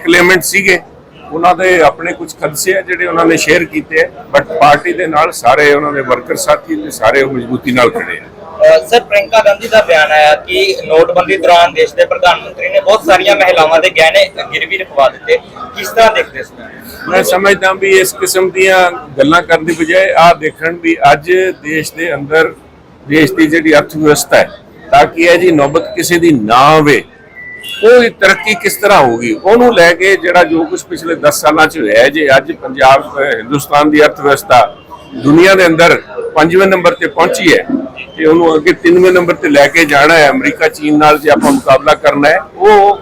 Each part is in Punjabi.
ਕਲੇਮੈਂਟ ਸੀਗੇ ਉਹਨਾਂ ਦੇ ਆਪਣੇ ਕੁਝ ਖਦਸ਼ੇ ਆ ਜਿਹੜੇ ਉਹਨਾਂ ਨੇ ਸ਼ੇਅਰ ਕੀਤੇ ਬਟ ਪਾਰਟੀ ਦੇ ਨਾਲ ਸਾਰੇ ਉਹਨਾਂ ਦੇ ਵਰਕਰ ਸਾਥੀ ਤੇ ਸਾਰੇ ਉਹ ਮਜ਼ਬੂਤੀ ਨਾਲ ਖੜੇ ਆ। ਸਰ ਪ੍ਰਿੰਕਾ ਗਾਂਧੀ ਦਾ ਬਿਆਨ ਆਇਆ ਕਿ ਨੋਟਬੰਦੀ ਦੌਰਾਨ ਦੇਸ਼ ਦੇ ਪ੍ਰਧਾਨ ਮੰਤਰੀ ਨੇ ਬਹੁਤ ਸਾਰੀਆਂ ਮਹਿਲਾਵਾਂ ਦੇ ਗਹਿਣੇ ਗਿਰਵੀ ਰਖਵਾ ਦਿੱਤੇ। ਕਿਸ ਤਰ੍ਹਾਂ ਦੇਖਦੇ ਨੂੰ? ਮੈਂ ਸਮਝਦਾ ਵੀ ਇਸ ਕਿਸਮ ਦੀਆਂ ਗੱਲਾਂ ਕਰਨ ਦੀ ਬਜਾਏ ਆ ਦੇਖਣ ਵੀ ਅੱਜ ਦੇਸ਼ ਦੇ ਅੰਦਰ ਦੇਸ਼ ਦੀ ਜਿਹੜੀ ਅਰਥ ਵਿਵਸਥਾ ਹੈ ਤਾਂ ਕਿ ਇਹ ਜੀ ਨੌਬਤ ਕਿਸੇ ਦੀ ਨਾ ਆਵੇ ਉਹ ਤਰੱਕੀ ਕਿਸ ਤਰ੍ਹਾਂ ਹੋਊਗੀ ਉਹਨੂੰ ਲੈ ਕੇ ਜਿਹੜਾ ਜੋ ਕੁਝ ਪਿਛਲੇ 10 ਸਾਲਾਂ ਚ ਹੋਇਆ ਜੇ ਅੱਜ ਪੰਜਾਬ ਹਿੰਦੁਸਤਾਨ ਦੀ ਅਰਥ ਵਿਵਸਥਾ ਦੁਨੀਆ ਦੇ ਅੰਦਰ ਪੰਜਵੇਂ ਨੰਬਰ ਤੇ ਪਹੁੰਚੀ ਹੈ ਤੇ ਉਹਨੂੰ ਅੱਗੇ ਤਿੰਨਵੇਂ ਨੰਬਰ ਤੇ ਲੈ ਕੇ ਜਾਣਾ ਹੈ ਅਮਰੀਕਾ ਚੀਨ ਨਾਲ ਜੇ ਆਪਾਂ ਮੁਕਾਬਲਾ ਕਰਨਾ ਹੈ ਉਹ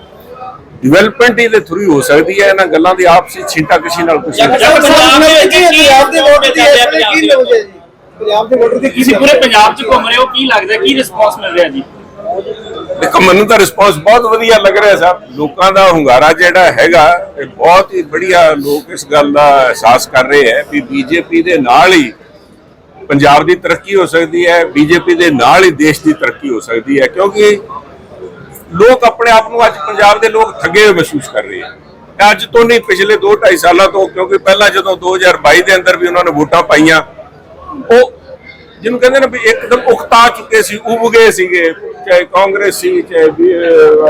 ਡਿਵੈਲਪਮੈਂਟ ਇਹਦੇ ਥਰੂ ਹੋ ਸਕਦੀ ਹੈ। ਇਹਨਾਂ ਗੱਲਾਂ ਦੀ ਆਪਸੀ ਛਿੰਟਾ ਕਸ਼ੀ ਨਾਲ ਕੁਝ ਪੰਜਾਬ ਦੇ ਵੋਟਰ ਦੀ ਕੀ ਪੰਜਾਬ ਲੋਕ ਹੈ ਜੀ? ਪੰਜਾਬ ਦੇ ਵੋਟਰ ਦੀ ਕੀ ਤੁਸੀਂ ਪੂਰੇ ਪੰਜਾਬ 'ਚ ਘੁੰਮ ਰਹੇ ਹੋ ਕੀ ਲੱਗਦਾ ਕੀ ਰਿਸਪੌਂਸ ਮਿਲ ਰਿਹਾ ਜੀ? ਦੇਖੋ, ਮੈਨੂੰ ਤਾਂ ਰਿਸਪੌਂਸ ਬਹੁਤ ਵਧੀਆ ਲੱਗ ਰਿਹਾ ਸਾਹਿਬ ਲੋਕਾਂ ਦਾ ਹੁੰਗਾਰਾ ਜਿਹੜਾ ਹੈਗਾ, ਇਹ ਬਹੁਤ ਹੀ ਬੜੀਆ ਲੋਕ ਇਸ ਗੱਲ ਦਾ ਅਹਿਸਾਸ ਕਰ ਰਹੇ ਹੈ ਵੀ ਬੀਜੇਪੀ ਦੇ ਨਾਲ ਹੀ ਪੰਜਾਬ ਦੀ ਤਰੱਕੀ ਹੋ ਸਕਦੀ ਹੈ, ਬੀਜੇਪੀ ਦੇ ਨਾਲ ਹੀ ਦੇਸ਼ ਦੀ ਤਰੱਕੀ ਹੋ ਸਕਦੀ ਹੈ, ਕਿਉਂਕਿ ਲੋਕ ਆਪਣੇ ਆਪ ਨੂੰ ਅੱਜ ਪੰਜਾਬ ਦੇ ਲੋਕ ਠੱਗੇ ਹੋਏ ਮਹਿਸੂਸ ਕਰ ਰਹੇ ਹੈ। ਅੱਜ ਤੋਂ ਨਹੀਂ, ਪਿਛਲੇ 2 2.5 ਸਾਲਾਂ ਤੋਂ, ਕਿਉਂਕਿ ਪਹਿਲਾਂ ਜਦੋਂ 2022 ਦੇ ਅੰਦਰ ਵੀ ਉਹਨਾਂ ਨੇ ਵੋਟਾਂ ਪਾਈਆਂ, ਉਹ ਜਿਹਨੂੰ ਕਹਿੰਦੇ ਨੇ ਵੀ ਇੱਕਦਮ ਉਕਤਾ ਚੁੱਕੇ ਸੀ ਉਬ ਗਏ ਸੀਗੇ ਚਾਹੇ ਕਾਂਗਰਸ ਸੀ, ਚਾਹੇ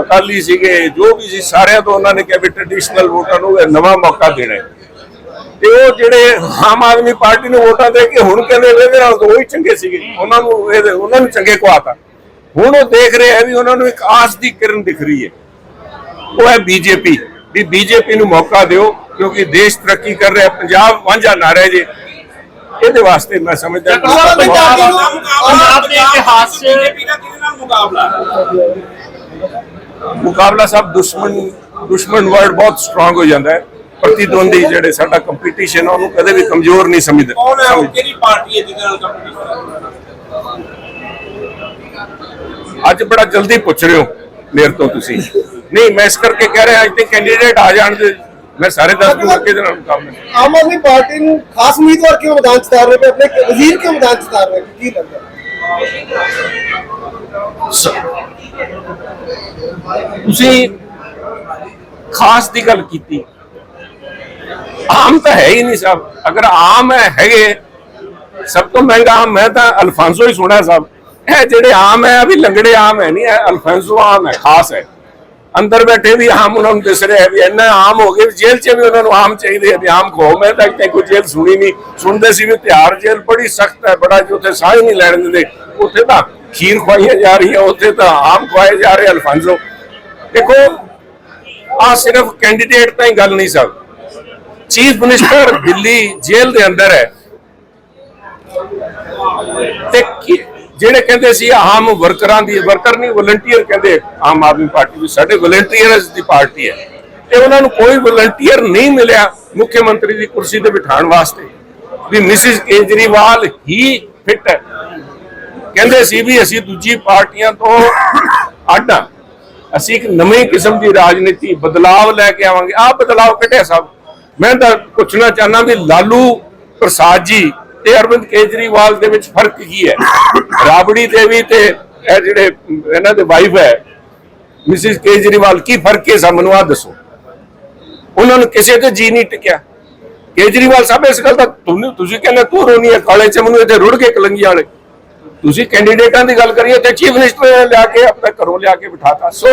ਅਕਾਲੀ ਸੀਗੇ, ਜੋ ਵੀ ਸੀ, ਸਾਰਿਆਂ ਤੋਂ ਉਹਨਾਂ ਨੇ ਕਿਹਾ ਵੀ ਟ੍ਰੈਡੀਸ਼ਨਲ ਵੋਟਾਂ ਨੂੰ ਨਵਾਂ ਮੌਕਾ ਦੇਣਾ ਤੇ ਉਹ ਜਿਹੜੇ ਆਮ ਆਦਮੀ ਪਾਰਟੀ ਨੂੰ ਵੋਟਾਂ ਦੇ ਕੇ ਹੁਣ ਕਹਿੰਦੇ ਇਹਦੇ ਨਾਲ ਤਾਂ ਉਹ ਚੰਗੇ ਸੀਗੇ। ਉਹਨਾਂ ਨੂੰ ਇਹਦੇ ਉਹਨਾਂ ਨੂੰ ਚੰਗੇ ਕਵਾਤਾ ਹੁਣ ਉਹ ਦੇਖ ਰਹੇ ਹੈ ਵੀ ਉਹਨਾਂ ਨੂੰ ਇੱਕ ਆਸ ਦੀ ਕਿਰਨ ਦਿਖ ਰਹੀ ਹੈ। ਉਹ ਹੈ ਬੀਜੇਪੀ। ਵੀ ਬੀਜੇਪੀ ਨੂੰ ਮੌਕਾ ਦਿਓ, ਕਿਉਂਕਿ ਦੇਸ਼ ਤਰੱਕੀ ਕਰ ਰਿਹਾ ਪੰਜਾਬ ਵਾਂਝਾ ਨਾ ਰਹੇ ਜੇ। ਇਹਦੇ ਵਾਸਤੇ ਮੈਂ ਸਮਝਦਾ ਪੰਜਾਬ ਦੇ ਇਤਿਹਾਸ 'ਚ ਬੀਜੇਪੀ ਦਾ ਕਿਹਦੇ ਨਾਲ ਮੁਕਾਬਲਾ? ਮੁਕਾਬਲਾ ਸਭ ਦੁਸ਼ਮਣ ਦੁਸ਼ਮਣ ਵਰਡ ਬਹੁਤ ਸਟਰੋਂਗ ਹੋ ਜਾਂਦਾ ਹੈ। ਪ੍ਰਤੀਦਵੰਦੀ ਜਿਹੜੇ ਸਾਡਾ ਕੰਪੀਟੀਸ਼ਨ ਉਹਨੂੰ ਕਦੇ ਵੀ ਕਮਜ਼ੋਰ ਨਹੀਂ ਸਮਝਦੇ। ਕੌਣ ਹੈ ਉਹ ਸਮਝ- ਕਿਹੜੀ ਪਾਰਟੀ ਹੈ ਜਿਹਦੇ ਨਾਲ ਕੰਪੀਟੀਸ਼ਨ ਅੱਜ ਬੜਾ ਜਲਦੀ ਪੁੱਛ ਰਹੇ ਹੋ ਮੇਰੇ ਤੋਂ ਤੁਸੀਂ। ਨਹੀਂ ਮੈਂ ਇਸ ਕਰਕੇ ਕਹਿ ਰਿਹਾ ਅੱਜ ਤੇ ਕੈਂਡੀਡੇਟ ਆ ਜਾਣ ਦੇ ਮੈਂ ਸਾਰੇ ਦੱਸ ਦੂੰਗਾ ਕਿਹਦੇ ਨਾਲ ਮੁਕਾਬਲਾ ਹੈ। ਆਮ ਆਦਮੀ ਪਾਰਟੀ ਨੂੰ ਖਾਸ ਉਮੀਦਵਾਰ ਕਿਉਂ ਮੈਦਾਨ ਚ ਉਤਾਰ ਰਹੇ ਪਏ ਆਪਣੇ ਵਜ਼ੀਰ ਕਿਉਂ ਮੈਦਾਨ ਚ ਉਤਾਰ ਰਹੇ ਕੀ ਲੱਗਦਾ ਸ- ਤੁਸੀਂ ਖਾਸ ਦੀ ਗੱਲ ਕੀਤੀ ਆਮ ਤਾਂ ਹੈ ਹੀ ਨਹੀਂ ਸਾਹਿਬ ਅਗਰ ਆਮ ਹੈ ਹੈਗੇ ਸਭ ਤੋਂ ਮਹਿੰਗਾ ਆਮ ਮੈਂ ਤਾਂ ਅਲਫਾਂਸੋ ਹੀ ਸੁਣਿਆ ਸਾਹਿਬ ਇਹ ਜਿਹੜੇ ਆਮ ਹੈ ਵੀ ਲੰਗੜੇ ਆਮ ਹੈ ਨਹੀਂ ਇਹ ਅਲਫਾਂਸੋ ਆਮ ਹੈ ਖਾਸ ਹੈ ਅੰਦਰ ਬੈਠੇ ਵੀ ਆਮ ਉਹਨਾਂ ਨੂੰ ਦਿਸ ਰਿਹਾ ਵੀ ਇੰਨਾ ਆਮ ਹੋ ਗਏ ਜੇਲ੍ਹ 'ਚ ਵੀ ਉਹਨਾਂ ਨੂੰ ਆਮ ਚਾਹੀਦੇ ਹੈ ਵੀ ਆਮ ਖੋ ਮੈਂ ਤਾਂ ਇੱਥੇ ਕੋਈ ਜੇਲ੍ਹ ਸੁਣੀ ਨਹੀਂ। ਸੁਣਦੇ ਸੀ ਵੀ ਤਿਹਾਰ ਜੇਲ੍ਹ ਬੜੀ ਸਖਤ ਹੈ, ਬੜਾ ਜੀ ਸਾਹ ਹੀ ਨਹੀਂ ਲੈਣ ਦਿੰਦੇ। ਉੱਥੇ ਤਾਂ ਖੀਰ ਖਵਾਈਆਂ ਜਾ ਰਹੀਆਂ, ਉੱਥੇ ਤਾਂ ਆਮ ਖਵਾਏ ਜਾ ਰਹੇ ਅਲਫਾਂਸੋ ਦੇਖੋ ਆ ਸਿਰਫ ਕੈਂਡੀਡੇਟ ਤਾਂ ਹੀ ਗੱਲ ਨਹੀਂ ਸਭ ਚੀਫ ਮਿਨਿਸਟਰ ਦਿੱਲੀ ਜੇਲ੍ਹ ਦੇ ਅੰਦਰ ਹੈ। ਤੇ ਜਿਹੜੇ ਕਹਿੰਦੇ ਸੀ ਆਮ ਵਰਕਰਾਂ ਦੀ, ਵਰਕਰ ਨਹੀਂ ਵਲੰਟੀਅਰ ਕਹਿੰਦੇ ਆਮ ਆਦਮੀ ਪਾਰਟੀ ਵੀ ਸਾਡੇ ਵਲੰਟੀਅਰਸ ਦੀ ਪਾਰਟੀ ਹੈ। ਤੇ ਉਹਨਾਂ ਨੂੰ ਕੋਈ ਵਲੰਟੀਅਰ ਨਹੀਂ ਮਿਲਿਆ ਮੁੱਖ ਮੰਤਰੀ ਦੀ ਕੁਰਸੀ ਤੇ ਬਿਠਾਉਣ ਵਾਸਤੇ ਵੀ ਮਿਸਿਸ ਕੇਜਰੀਵਾਲ ਹੀ ਫਿੱਟ ਹੈ। ਕਹਿੰਦੇ ਸੀ ਵੀ ਅਸੀਂ ਦੂਜੀ ਪਾਰਟੀਆਂ ਤੋਂ ਅੱਡ ਹਾਂ। ਅਸੀਂ ਇੱਕ ਨਵੀਂ ਕਿਸਮ ਦੀ ਰਾਜਨੀਤੀ, ਬਦਲਾਵ ਲੈ ਕੇ ਆਵਾਂਗੇ। ਆਹ ਬਦਲਾਵ ਕੱਢਿਆ ਸਭ। ਮੈਂ ਤਾਂ ਪੁੱਛਣਾ ਚਾਹਨਾ ਵੀ ਲਾਲੂ ਪ੍ਰਸਾਦ ਜੀ ਤੇ ਅਰਵਿੰਦ ਕੇਜਰੀਵਾਲ ਦੇ ਵਿੱਚ ਫ਼ਰਕ ਕੀ ਹੈ? ਰਾਬੜੀ ਦੇਵੀ ਤੇ ਇਹ ਜਿਹੜੇ ਇਹਨਾਂ ਦੇ ਵਾਈਫ ਹੈ ਮਿਸਿਸ ਕੇਜਰੀਵਾਲ ਕੀ ਫ਼ਰਕ ਹੈ ਸਭ ਮੈਨੂੰ ਆਹ ਦੱਸੋ। ਉਹਨਾਂ ਨੂੰ ਕਿਸੇ ਤੇ ਜੀ ਨਹੀਂ ਟਿਕਿਆ। ਕੇਜਰੀਵਾਲ ਸਾਹਿਬ ਇਸ ਗੱਲ ਦਾ ਤੁਹਾਨੂੰ ਤੁਸੀਂ ਕਹਿੰਦੇ ਤੂੰ ਰੋਣੀ ਹੈ ਕਾਲੇ ਚ ਮੈਨੂੰ ਇੱਥੇ ਰੁੜ ਕੇ ਕਲੰਗੀ ਵਾਲੇ। ਤੁਸੀਂ ਕੈਂਡੀਡੇਟਾਂ ਦੀ ਗੱਲ ਕਰੀਏ ਤੇ ਚੀਫ ਮਿਨਿਸਟਰ ਲਿਆ ਕੇ ਆਪਣੇ ਘਰੋਂ ਲਿਆ ਕੇ ਬਿਠਾਤਾ। ਸੋ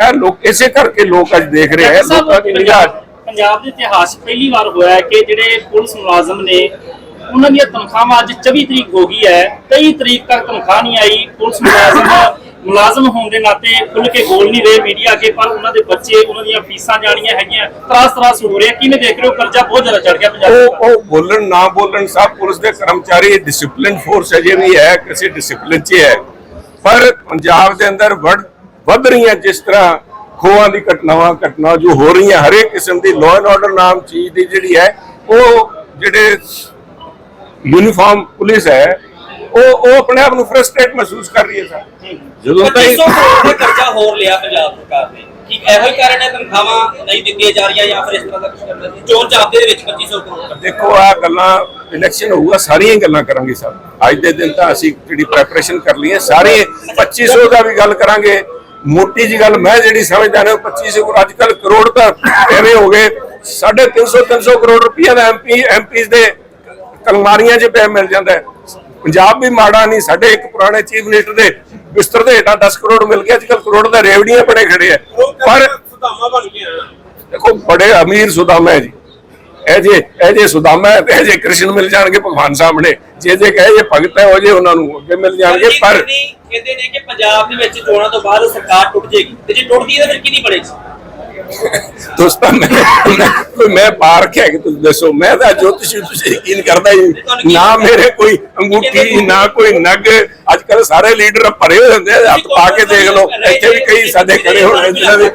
ਇਹ ਲੋਕ ਇਸੇ ਕਰਕੇ ਲੋਕ ਅੱਜ ਦੇਖ ਰਹੇ ਹੈ ਲੋਕਾਂ ਦੀ ਨਿਗਾਹ ਪੰਜਾਬ ਦੇ ਇਤਿਹਾਸ ਪਹਿਲੀ ਵਾਰ ਹੋਇਆ ਹੈ ਕਿ ਜਿਹੜੇ ਪੁਲਿਸ ਮੁਲਾਜ਼ਮ ਨੇ ਉਹਨਾਂ ਦੀਆਂ ਤਨਖਾਹਾਂ ਅੱਜ 24 ਤਰੀਕ ਹੋ ਗਈ ਹੈ। 23 ਤਰੀਕ ਤੱਕ ਤਨਖਾਹ ਨਹੀਂ ਆਈ। ਪੁਲਿਸ ਮੁਲਾਜ਼ਮ ਮੁਲਾਜ਼ਮ ਹੋਣ ਦੇ ਨਾਤੇ ਖੁੱਲ ਕੇ ਬੋਲ ਨਹੀਂ ਰਹੇ ਮੀਡੀਆ ਅੱਗੇ ਪਰ ਉਹਨਾਂ ਦੇ ਬੱਚੇ ਉਹਨਾਂ ਦੀਆਂ ਫੀਸਾਂ ਜਾਣੀਆਂ ਹੈਗੀਆਂ। ਤਰਾਸ ਤਰਾਸ ਹੋ ਰਿਹਾ। ਕਿਵੇਂ ਦੇਖ ਰਹੇ ਹੋ? ਕਰਜ਼ਾ ਬਹੁਤ ਜ਼ਿਆਦਾ ਚੜ ਗਿਆ ਪੰਜਾਬ ਦਾ। ਉਹ ਬੋਲਣ ਨਾ ਬੋਲਣ ਸਭ ਪੁਲਿਸ ਦੇ ਕਰਮਚਾਰੀ ਡਿਸਪਲਿਨ ਫੋਰਸ ਅਜੇ ਵੀ ਹੈ ਕਿਸੇ ਡਿਸਪਲਿਨ 'ਚ ਹੈ ਪਰ ਪੰਜਾਬ ਦੇ ਅੰਦਰ ਵੱਧ ਵੱਧ ਰਹੀਆਂ ਜਿਸ ਤਰ੍ਹਾਂ ਖੋਹਾਂ ਦੀ ਘਟਨਾਵਾਂ ਘਟਨਾ ਜੋ ਹੋ ਰਹੀਆਂ ਹਰੇਕ ਕਿਸਮ ਦੀ ਲਾਅ ਐਂਡ ਆਰਡਰ ਨਾਮ ਚੀਜ਼ ਦੀ ਜਿਹੜੀ ਹੈ ਉਹ ਜਿਹੜੇ ਯੂਨੀਫਾਰਮ ਪੁਲਿਸ ਹੈ ਉਹ ਉਹ ਆਪਣੇ ਆਪ ਨੂੰ ਫਰਸਟ੍ਰੇਟ ਮਹਿਸੂਸ ਕਰ ਰਹੀ ਹੈ ਸਰ। ਜਦੋਂ ਤਾਈਂ 2500 ਕਰੋੜ ਦਾ ਕਰਜ਼ਾ ਹੋਰ ਲਿਆ ਪੰਜਾਬ ਸਰਕਾਰ ਨੇ। ਕੀ ਇਹੋ ਹੀ ਕਾਰਨ ਹੈ ਤਨਖਾਹਾਂ ਨਹੀਂ ਦਿੱਤੀਆਂ ਜਾ ਰਹੀਆਂ ਜਾਂ ਫਿਰ ਇਸ ਤਰ੍ਹਾਂ ਦਾ ਕੁਝ ਕਰਨਾ ਸੀ? ਚੋਣ ਦੇ ਵਿੱਚ 2500 ਕਰੋੜ ਦੇਖੋ ਆ ਗੱਲਾਂ ਇਲੈਕਸ਼ਨ ਹੋਊਗਾ ਸਾਰੀਆਂ ਹੀ ਗੱਲਾਂ ਕਰਾਂਗੇ ਸਭ ਅੱਜ ਦੇ ਦਿਨ ਤਾਂ ਅਸੀਂ ਜਿਹੜੀ ਪ੍ਰੈਪਰੇਸ਼ਨ ਕਰ ਲਈ ਹੈ ਸਾਰੇ 2500 ਦਾ ਵੀ ਗੱਲ ਕਰਾਂਗੇ। ਮੋਟੀ ਜੀ ਗੱਲ ਮੈਂ ਜਿਹੜੀ ਸਮਝਦਾ ਨਾ 25 ਕਰੋੜ ਅੱਜ ਕੱਲ ਕਰੋੜ ਤਾਂ ਐਵੇਂ ਹੋ ਗਏ। 350 300 ਕਰੋੜ ਰੁਪਈਆ ਦਾ ਐਮਪੀ ਐਮਪੀਸ ਦੇ ਕਲਮਾਰੀਆਂ 'ਚ ਪਿਆ ਮਿਲ ਜਾਂਦਾ। ਪੰਜਾਬ ਵੀ ਮਾੜਾ ਨਹੀਂ ਸਾਡੇ ਇੱਕ ਪੁਰਾਣੇ ਚੀਫ ਮਿਨਿਸਟਰ ਦੇ ਬਿਸਤਰ ਦੇ ਹੇਠਾਂ 10 ਕਰੋੜ ਮਿਲ ਗਿਆ ਅੱਜ ਕੱਲ ਕਰੋੜ ਦਾ ਰੇਵੜੀਆਂ ਬੜੇ ਖੜੇ ਆ। ਪਰ ਸੁਧਾਮਾ ਬਣ ਗਿਆ ਦੇਖੋ ਬੜੇ ਅਮੀਰ ਸੁਦਾਮਾ ਹੈ ਜੀ। ਇਹ ਜੇ ਇਹ ਜੇ ਸੁਦਾਮਾ ਹੈ ਇਹ ਜੇ ਕ੍ਰਿਸ਼ਨ ਮਿਲ ਜਾਣਗੇ ਭਗਵਾਨ ਸਾਹਮਣੇ। ਜੇ ਜੇ ਕਹੇ ਜੇ ਭਗਤ ਹੈ ਉਹ ਜੇ ਉਹਨਾਂ ਨੂੰ ਅੱਗੇ ਮਿਲ ਜਾਣਗੇ ਪਰ ਕਹਿੰਦੇ- ਨੇ ਕਿ ਪੰਜਾਬ ਦੇ ਵਿੱਚ ਚੋਣਾਂ ਤੋਂ ਬਾਅਦ ਸਰਕਾਰ ਟੁੱਟ ਜਾਏਗੀ। ਤੇ ਜੇ ਟੁੱਟਦੀ ਹੈ ਤਾਂ ਫਿਰ ਕੀ ਨਹੀਂ ਬਣੇਗੀ? ਦੋਸਤਾਂ ਮੈਂ ਕੋਈ ਮੈਂ ਪਾਰਕ ਹੈ ਕਿ ਤੁਸੀਂ ਦੱਸੋ? ਮੈਂ ਤਾਂ ਜੋਤਿਸ਼ੀ ਤੁਸੀਂ ਯਕੀਨ ਕਰਦਾ ਹੀ। ਨਾ ਮੇਰੇ ਕੋਈ ਅੰਗੂਠੀ ਨਾ ਕੋਈ ਨਗ। ਅੱਜ ਕੱਲ ਸਾਰੇ ਲੀਡਰ ਭਰੇ ਹੋਏ ਹੁੰਦੇ ਆ ਹੱਥ ਪਾ ਕੇ ਦੇਖ ਲਓ। ਇੱਥੇ ਵੀ ਕਈ ਸਾਡੇ ਖੜੇ ਹੋਣੇ ਜਿਹਨਾਂ ਦੇ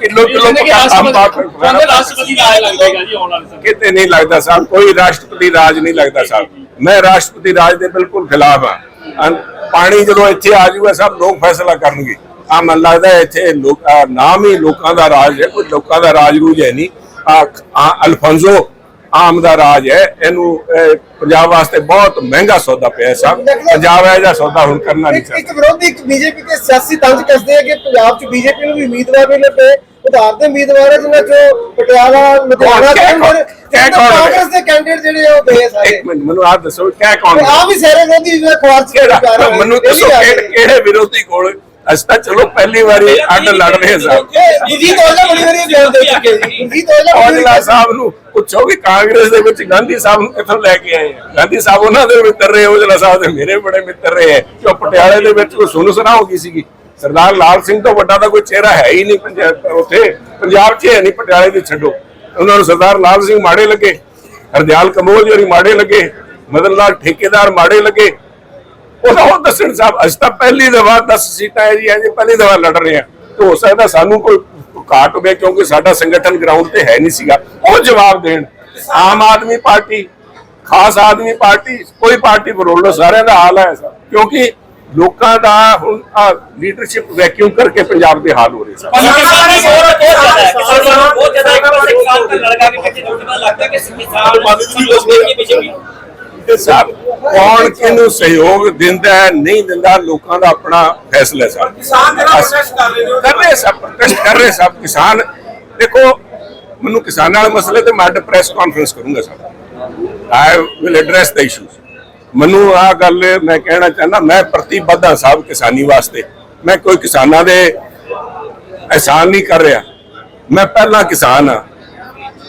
ਕਿਲੋ ਕਿਲੋ ਪਾ ਰਾਸ਼ਟਰਪਤੀ ਰਾਜ ਜੀ ਆਉਣ ਵਾਲੇ ਕਿਤੇ ਨਹੀਂ ਲੱਗਦਾ ਸਾਹਿਬ ਕੋਈ ਰਾਸ਼ਟਰਪਤੀ ਰਾਜ ਨਹੀਂ ਲੱਗਦਾ ਸਾਹਿਬ। ਮੈਂ ਰਾਸ਼ਟਰਪਤੀ ਰਾਜ ਦੇ ਬਿਲਕੁਲ ਖਿਲਾਫ ਹਾਂ। ਪਾਣੀ ਜਦੋਂ ਇੱਥੇ ਆ ਜਾਊਗਾ ਸਭ ਲੋਕ ਫੈਸਲਾ ਕਰਨਗੇ। ਆ ਮਨ ਲੱਗਦਾ ਇੱਥੇ ਲੋਕ ਨਾਮ ਹੀ ਲੋਕਾਂ ਦਾ ਰਾਜ ਹੈ ਕੋਈ ਲੋਕਾਂ ਦਾ ਰਾਜ ਰੂਜ ਹੈ ਨਹੀਂ। ਆ ਅਲਫਾਂਜ਼ੋ ਆਮ ਦਾ ਰਾਜ ਹੈ ਇਹਨੂੰ ਇਹ ਪੰਜਾਬ ਵਾਸਤੇ ਬਹੁਤ ਮਹਿੰਗਾ ਸੌਦਾ ਪਿਆ ਸਾਹਿਬ ਪੰਜਾਬ ਇਹ ਜਿਹਾ ਸੌਦਾ ਹੁਣ ਕਰਨਾ ਨਹੀਂ ਚਾਹੀਦਾ। ਇੱਕ ਵਿਰੋਧੀ ਇੱਕ ਬੀਜੇਪੀ ਦੇ ਸਿਆਸੀ ਤੰਜ ਕੱਸਦੇ ਆ ਕਿ ਪੰਜਾਬ 'ਚ ਬੀਜੇਪੀ ਨੂੰ ਵੀ ਉਮੀਦਵਾਰ ਨਹੀਂ ਲੱਭੇ ਉਧਾਰ ਦੇ ਉਮੀਦਵਾਰ ਹੈ ਜਿਨ੍ਹਾਂ 'ਚੋਂ ਪਟਿਆਲਾ ਲੁਧਿਆਣਾ ਕਹਿ ਕਹਿ? ਕਾਂਗਰਸ ਦੇ ਕੈਂਡੀਡੇਟ ਜਿਹੜੇ ਉਹ ਦੇ ਸਾਰੇ। ਇੱਕ ਮਿੰਟ ਮੈਨੂੰ ਆਹ ਦੱਸੋ ਕਿਆ ਕੌਣ? ਆ ਵੀ ਸਾਰੇ ਵਿਰੋਧੀ ਜਿਹੜੇ ਅਖਬਾਰ 'ਚ ਮੈਨੂੰ ਦੱਸੋ। ਕਿਹੜੇ ਵਿਰੋਧੀ ਕੋਲ ਅਸੀਂ ਤਾਂ ਚਲੋ ਪਹਿਲੀ ਵਾਰੀ ਅੱਡ ਲੜ ਰਹੇ ਬੜੀ ਵਾਰੀ ਦੇ ਚੁੱਕੇ ਜੀ ਔਜਲਾ ਸਾਹਿਬ ਨੂੰ ਪੁੱਛੋ ਕਿ ਕਾਂਗਰਸ ਦੇ ਵਿੱਚ ਗਾਂਧੀ ਸਾਹਿਬ ਨੂੰ ਕਿੱਥੋਂ ਲੈ ਕੇ ਆਏ ਆ? ਗਾਂਧੀ ਸਾਹਿਬ ਉਹਨਾਂ ਦੇ ਮਿੱਤਰ ਰਹੇ ਔਜਲਾ ਸਾਹਿਬ ਦੇ ਮੇਰੇ ਬੜੇ ਮਿੱਤਰ ਰਹੇ ਉਹ ਪਟਿਆਲੇ ਦੇ ਵਿੱਚ ਕੋਈ ਸੁਣ ਸੁਣਾ ਹੋ ਗਈ ਸੀਗੀ? ਸਰਦਾਰ ਲਾਲ ਸਿੰਘ ਤੋਂ ਵੱਡਾ ਤਾਂ ਕੋਈ ਚਿਹਰਾ ਹੈ ਹੀ ਨਹੀਂ ਪੰਜਾਬ ਉੱਥੇ। ਪੰਜਾਬ 'ਚ ਹੈ ਨਹੀਂ ਪਟਿਆਲੇ ਦੇ ਛੱਡੋ। ਉਹਨਾਂ ਨੂੰ ਸਰਦਾਰ ਲਾਲ ਸਿੰਘ ਮਾੜੇ ਲੱਗੇ। ਹਰਦਿਆਲ ਕੰਬੋਜ ਹੋਰੀ ਮਾੜੇ ਲੱਗੇ। ਮਦਨ ਲਾਲ ਠੇਕੇਦਾਰ ਮਾੜੇ ਲੱਗੇ। ਉਹਦਾ ਉਹ ਦੱਸਣ ਸਾਹਿਬ ਅਸੀਂ ਤਾਂ ਪਹਿਲੀ ਦਫਾ 10 ਸੀਟਾਂ ਹੈ ਜੀ ਅਜੇ ਪਹਿਲੀ ਦਫਾ ਲੜ ਰਹੇ ਆ ਤੇ ਹੋ ਸਕਦਾ ਸਾਨੂੰ ਕੋਈ ਘਾਟ ਹੋਵੇ ਕਿਉਂਕਿ ਸਾਡਾ ਸੰਗਠਨ ਗਰਾਊਂਡ ਤੇ ਹੈ ਨਹੀਂ ਸੀਗਾ। ਉਹ ਜਵਾਬ ਦੇਣ। ਆਮ ਆਦਮੀ ਪਾਰਟੀ ਖਾਸ ਆਦਮੀ ਪਾਰਟੀ ਕੋਈ ਪਾਰਟੀ ਬਰੋਲੋ ਸਾਰਿਆਂ ਦਾ ਹਾਲ ਹੈ ਸਰ। ਕਿਉਂਕਿ ਲੋਕਾਂ ਦਾ ਹੁਣ ਲੀਡਰਸ਼ਿਪ ਵੈਕਿਊਮ ਕਰਕੇ ਪੰਜਾਬ ਦੇ ਹਾਲ ਹੋ ਰਹੇ ਸਨ ਪਰ ਕਿਸਾਨ ਦੀ ਬਹੁਤ ਜ਼ਿਆਦਾ ਇੱਕ ਪਾਸੇ ਦਾ ਲੜਕਾ ਕੇ ਪਿੱਛੇ ਜੁੜਨਾ ਲੱਗਦਾ ਕਿ ਕਿਸਾਨ ਦੀ ਬੀਜੇਪੀ ਸਾਹਿਬ ਕੌਣ ਕਿਹਨੂੰ ਸਹਿਯੋਗ ਦਿੰਦਾ ਹੈ ਨਹੀਂ ਦਿੰਦਾ ਲੋਕਾਂ ਦਾ ਆਪਣਾ ਫੈਸਲਾ ਸਾਹਿਬ ਕਿਸਾਨ ਜਿਹੜਾ ਪ੍ਰੋਟੈਸਟ ਕਰ ਰਹੇ ਨੇ? ਕਰ ਰਹੇ ਸਭ ਪ੍ਰੋਟੈਸਟ ਕਰ ਰਹੇ ਸਭ ਕਿਸਾਨ। ਦੇਖੋ ਮੈਨੂੰ ਕਿਸਾਨਾਂ ਵਾਲੇ ਮਸਲੇ ਤੇ ਮੈਂ ਪ੍ਰੈਸ ਕਾਨਫਰੰਸ ਕਰੂੰਗਾ ਸਭ I will address the issues ਮੈਨੂੰ ਆ ਗੱਲ ਮੈਂ ਕਹਿਣਾ ਚਾਹੁੰਦਾ ਮੈਂ ਪ੍ਰਤੀਬੱਧ ਹਾਂ ਸਾਹਿਬ ਕਿਸਾਨੀ ਵਾਸਤੇ। ਮੈਂ ਕੋਈ ਕਿਸਾਨਾਂ ਦੇ ਅਹਿਸਾਨ ਨਹੀਂ ਕਰ ਰਿਹਾ। ਮੈਂ ਪਹਿਲਾਂ ਕਿਸਾਨ ਹਾਂ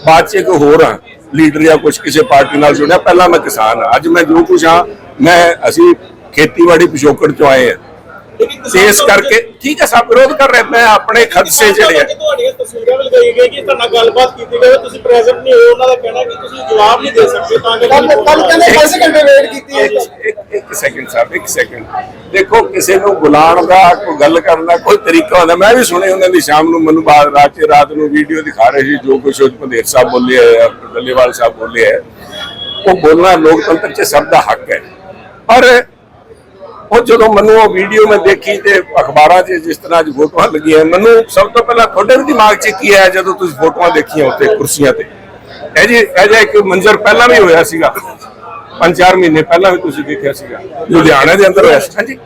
ਬਾਅਦ ਚ ਕੋਈ ਹੋਰ ਹਾਂ। ਲੀਡਰ ਜਾਂ ਕੁਝ ਕਿਸੇ ਪਾਰਟੀ ਨਾਲ ਜੁੜਿਆ, ਪਹਿਲਾਂ ਮੈਂ ਕਿਸਾਨ ਹਾਂ, ਅੱਜ ਮੈਂ ਜੋ ਕੁਝ ਹਾਂ, ਮੈਂ ਅਸੀਂ ਖੇਤੀਬਾੜੀ ਪਿਛੋਕੜ ਚੋਂ ਆਏ ਹਾਂ। ਤੇ ਇਸ ਕਰਕੇ ਠੀਕ ਹੈ ਸਭ ਵਿਰੋਧ ਕਰ ਰਹੇ ਮੈਂ ਆਪਣੇ ਖਦਸੇ ਜਿਹੜੇ ਆ। ਤੁਹਾਡੀਆਂ ਤਸਵੀਰਾਂ ਵੀ ਲਗਾਈ ਗਈ ਕਿ ਤੁਹਾਡੇ ਗੱਲਬਾਤ ਕੀਤੀ ਗਈ ਤੁਸੀਂ ਪ੍ਰੈਜ਼ੈਂਟ ਨਹੀਂ ਹੋਏ। ਉਹਨਾਂ ਦਾ ਕਹਿਣਾ ਕਿ ਤੁਸੀਂ ਜਵਾਬ ਨਹੀਂ ਦੇ ਸਕਦੇ ਤਾਂ ਕੱਲ ਕੱਲ ਕਹਿੰਦੇ 10 ਘੰਟੇ ਵੇਟ ਕੀਤੀ ਹੈ ਇੱਕ- ਸੈਕਿੰਡ ਸਾਹਿਬ ਇੱਕ ਸੈਕਿੰਡ ਦੇਖੋ ਕਿਸੇ ਨੂੰ ਬੁਲਾਉਣ ਦਾ ਕੋਈ ਗੱਲ ਕਰਨ ਦਾ ਕੋਈ ਤਰੀਕਾ ਹੁੰਦਾ। ਮੈਂ ਵੀ ਸੁਣੇ ਉਹਨਾਂ ਦੀ ਸ਼ਾਮ ਨੂੰ ਮੈਨੂੰ ਬਾਅਦ ਰਾਤ ਚ ਰਾਤ ਨੂੰ ਵੀਡੀਓ ਦਿਖਾ ਰਹੇ ਸੀ ਜੋ ਕੁਛ ਉਹ ਪੰਦੇਰ ਸਾਹਿਬ ਬੋਲੇ ਹੈ ਦੱਲੇਵਾਲ ਸਾਹਿਬ ਬੋਲੇ ਹੈ ਉਹ ਬੋਲਣਾ ਲੋਕਤੰਤਰ ਚ ਸਭ ਦਾ ਹੱਕ ਹੈ। ਪਰ ਉਹ ਜਦੋਂ ਮੈਨੂੰ ਉਹ ਵੀਡੀਓ ਮੈਂ ਦੇਖੀ ਤੇ ਅਖਬਾਰਾਂ 'ਚ ਜਿਸ ਤਰ੍ਹਾਂ ਅੱਜ ਫੋਟੋਆਂ ਲੱਗੀਆਂ, ਮੈਨੂੰ ਸਭ ਤੋਂ ਪਹਿਲਾਂ ਤੁਹਾਡੇ ਦਿਮਾਗ 'ਚ ਕੀ ਆਇਆ ਜਦੋਂ ਤੁਸੀਂ ਫੋਟੋਆਂ ਦੇਖੀਆਂ ਉੱਤੇ ਕੁਰਸੀਆਂ ਤੇ? ਇਹ ਜੀ, ਇਹ ਜਿਹਾ ਇੱਕ ਮੰਜ਼ਰ ਪਹਿਲਾਂ ਵੀ ਹੋਇਆ ਸੀਗਾ। ਪੰਜ ਚਾਰ ਮਹੀਨੇ ਪਹਿਲਾਂ ਵੀ ਤੁਸੀਂ ਦੇਖਿਆ ਸੀਗਾ। ਲੁਧਿਆਣੇ ਦੇ ਅੰਦਰ ਹੋਇਆ ਸੀ। ਹਾਂਜੀ।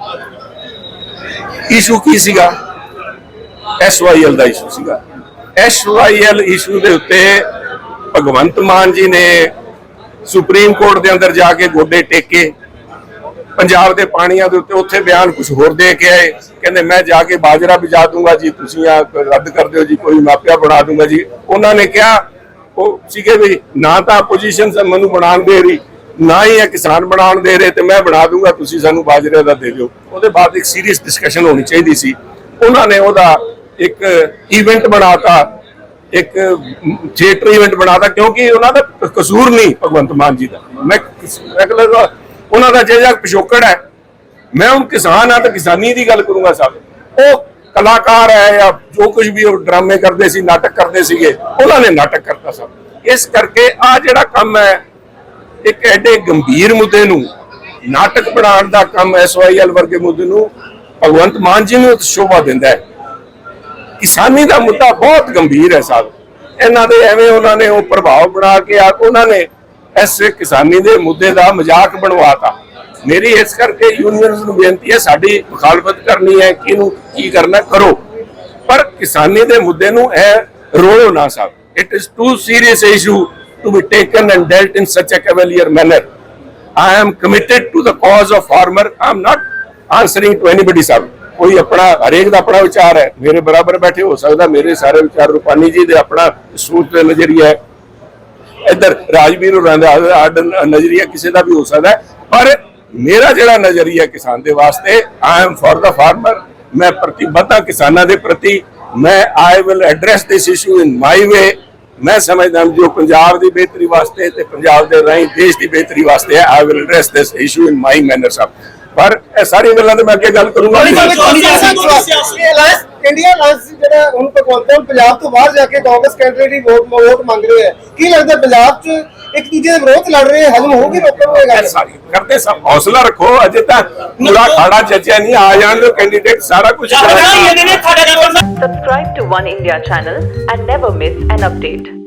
ਇਸ਼ੂ ਕੀ ਸੀਗਾ? ਐਸਵਾਈਐਲ ਦਾ ਇਸ਼ੂ ਸੀਗਾ। ਐਸਵਾਈਐਲ ਇਸ਼ੂ ਦੇ ਉੱਤੇ ਭਗਵੰਤ ਮਾਨ ਜੀ ਨੇ ਸੁਪਰੀਮ ਕੋਰਟ ਦੇ ਅੰਦਰ ਜਾ ਕੇ ਗੋਡੇ ਟੇਕੇ। ਪੰਜਾਬ ਦੇ ਪਾਣੀਆਂ ਦੇ ਉੱਤੇ ਉੱਥੇ ਬਿਆਨ ਕੁਝ ਹੋਰ ਦੇ ਕੇ ਆਏ। ਕਹਿੰਦੇ, ਮੈਂ ਜਾ ਕੇ ਬਾਜਰਾ ਵਿਜਾ ਦੂੰਗਾ ਜੀ, ਤੁਸੀਂ ਆ ਰੱਦ ਕਰ ਦਿਓ ਜੀ, ਕੋਈ ਮਾਪਿਆ ਬਣਾ ਦੂੰਗਾ ਜੀ। ਉਹਨਾਂ ਨੇ ਕਿਹਾ, ਉਹ ਸੀਗੇ ਵੀ ਨਾ ਤਾਂ ਪੋਜੀਸ਼ਨ ਮੈਨੂੰ ਬਣਾਉਣ ਦੇ ਰਹੀ, ਨਾ ਹੀ ਇਹ ਕਿਸਾਨ ਬਣਾਉਣ ਦੇ ਰਹੇ, ਤੇ ਮੈਂ ਬਣਾ ਦੂੰਗਾ, ਤੁਸੀਂ ਸਾਨੂੰ ਬਾਜਰੇ ਦਾ ਦੇ ਦਿਓ। ਉਹਦੇ ਬਾਅਦ ਇੱਕ ਸੀਰੀਅਸ ਡਿਸਕਸ਼ਨ ਹੋਣੀ ਚਾਹੀਦੀ ਸੀ। ਉਹਨਾਂ ਨੇ ਉਹਦਾ ਇੱਕ ਇਵੈਂਟ ਬਣਾਤਾ, ਇੱਕ ਥੀਏਟਰ ਇਵੈਂਟ ਬਣਾਤਾ, ਕਿਉਂਕਿ ਉਹਨਾਂ ਦਾ ਕਸੂਰ ਨਹੀਂ ਭਗਵੰਤ ਮਾਨ ਜੀ ਦਾ। ਮੈਂ ਰੈਗੂਲਰ ਉਹਨਾਂ ਦਾ ਜਿਹੜਾ ਪਿਛੋਕੜ ਹੈ, ਮੈਂ ਹੁਣ ਕਿਸਾਨ ਆ ਤਾਂ ਕਿਸਾਨੀ ਦੀ ਗੱਲ ਕਰੂੰਗਾ ਸਾਹਿਬ ਉਹ ਕਲਾਕਾਰ ਹੈ ਜਾਂ ਜੋ ਕੁਝ ਵੀ ਉਹ ਡਰਾਮੇ ਕਰਦੇ ਸੀ, ਨਾਟਕ ਕਰਦੇ ਸੀਗੇ, ਉਹਨਾਂ ਨੇ ਨਾਟਕ ਕਰਤਾ ਸਭ ਇਸ ਕਰਕੇ ਆ ਜਿਹੜਾ ਕੰਮ ਹੈ, ਇੱਕ ਐਡੇ ਗੰਭੀਰ ਮੁੱਦੇ ਨੂੰ, ਨਾਟਕ ਬਣਾਉਣ ਦਾ ਕੰਮ ਐਸਵਾਈਐਲ ਵਰਗੇ ਮੁੱਦੇ ਨੂੰ ਭਗਵੰਤ ਮਾਨ ਜੀ ਨੂੰ ਸ਼ੋਭਾ ਦਿੰਦਾ ਹੈ। ਕਿਸਾਨੀ ਦਾ ਮੁੱਦਾ ਬਹੁਤ ਗੰਭੀਰ ਹੈ ਸਾਹਿਬ ਇਹਨਾਂ ਦੇ ਐਵੇਂ ਉਹਨਾਂ ਨੇ ਉਹ ਪ੍ਰਭਾਵ ਬਣਾ ਕੇ ਆ ਉਹਨਾਂ ਨੇ ਇਸ ਕਿਸਾਨੀ ਦੇ ਮੁੱਦੇ ਦਾ ਮਜ਼ਾਕ ਬਣਵਾਤਾ। ਮੇਰੀ ਇਸ ਕਰਕੇ ਯੂਨੀਅਨਸ ਨੂੰ ਬੇਨਤੀ ਹੈ ਸਾਡੀ ਮੁਖਾਲਫਤ ਕਰਨੀ ਹੈ ਕਿ ਇਹਨੂੰ ਕੀ ਕਰਨਾ ਕਰੋ। ਪਰ ਕਿਸਾਨੀ ਦੇ ਮੁੱਦੇ ਨੂੰ ਇਹ ਰੋਲੋ ਨਾ ਸਾਹਿਬ it is too serious issue to be taken and dealt in such a cavalier manner I am committed to the cause of farmer. I am not answering to anybody, sir. ਕੋਈ ਆਪਣਾ ਹਰੇਕ ਦਾ ਆਪਣਾ ਵਿਚਾਰ ਹੈ। ਮੇਰੇ ਬਰਾਬਰ ਬੈਠੇ ਹੋ ਸਕਦਾ ਮੇਰੇ ਸਾਰੇ ਵਿਚਾਰ ਰੂਪਾਨੀ ਜੀ ਦੇ ਆਪਣਾ ਸੂਤ ਤੇ ਨਜ਼ਰੀਆ ਹੈ। ਇੱਧਰ ਰਾਜਵੀਰ ਹੋਰਾਂ ਦਾ ਨਜ਼ਰੀਆ ਕਿਸੇ ਦਾ ਵੀ ਹੋ ਸਕਦਾ ਪਰ ਮੇਰਾ ਜਿਹੜਾ ਨਜ਼ਰੀਆ ਕਿਸਾਨ ਦੇ ਵਾਸਤੇ I am for the farmer ਮੈਂ ਪ੍ਰਤੀਬੱਧ ਕਿਸਾਨਾਂ ਦੇ ਪ੍ਰਤੀ, ਮੈਂ I will address this issue in my way ਮੈਂ ਸਮਝਦਾ ਜੋ ਪੰਜਾਬ ਦੀ ਬਿਹਤਰੀ ਵਾਸਤੇ ਤੇ ਪੰਜਾਬ ਦੇ ਰਾਹੀਂ ਦੇਸ਼ ਦੀ ਬਿਹਤਰੀ ਵਾਸਤੇ ਹੈ। I will address this issue in my manner ਸਾਹਿਬ ਪਰ ਇਹ ਸਾਰੀ ਗੱਲਾਂ ਤੇ ਮੈਂ ਅੱਗੇ ਗੱਲ ਕਰੂੰਗਾ। ਹੁਣ ਭਗਵੰਤ ਮਾਨ ਪੰਜਾਬ ਤੋਂ ਬਾਹਰ ਜਾ ਕੇ ਕਾਂਗਰਸ ਕੈਂਡੀਡੇਟ ਦੀ ਵੋਟ ਵੋਟ ਮੰਗ ਰਹੇ ਹੈ ਕੀ ਲੱਗਦਾ ਪੰਜਾਬ 'ਚ ਇੱਕ ਦੂਜੇ ਦੇ ਵਿਰੋਧ ਲੜ ਰਹੇ ਹੈ ਹਜਮ ਹੋਊਗੀ ਲੋਕਾਂ ਨੂੰ ਇਹ ਗੱਲ? ਸਾਰੀ ਕਰਦੇ ਸਭ ਹੌਸਲਾ ਰੱਖੋ ਅਜੇ ਤਾਂ ਪੂਰਾ ਖਾੜਾ ਚੱਚਿਆ ਨਹੀਂ ਆ ਜਾਣ ਦਿਓ ਕੈਂਡੀਡੇਟ ਸਾਰਾ ਕੁਝ ਇਹਨੇ ਨੇ ਸਾਡਾ Subscribe to One India channel and never miss an update.